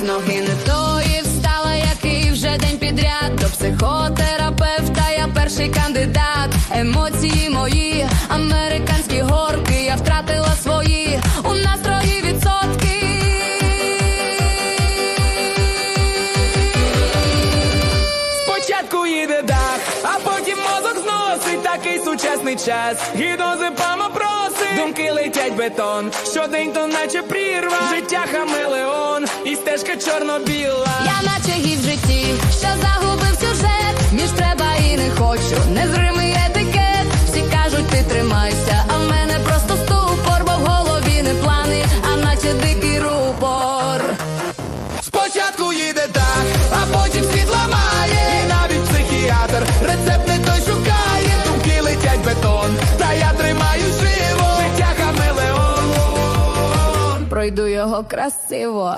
з ноги не тої встала, який вже день підряд до психотерапевта. Я перший кандидат. Емоції мої, американські горки. Я втратила свої у настрої відсотки. Спочатку їде дах, а потім мозок зносить такий сучасний час. Гідозепама просить, думки летять бетон. Щодень то наче прірва, життя і стежка чорно-біла. Я наче гід в житті, що загубив сюжет. Між треба і не хочу, незримий етикет. Всі кажуть, ти тримайся, а в мене просто ступор, бо в голові не плани, а наче дикий рупор. Спочатку їде дах, а потім світ ламає. І навіть психіатр рецепт не той шукає. Думки летять бетон, та я тримаю живо. Життя хамелеон. Пройду його красиво.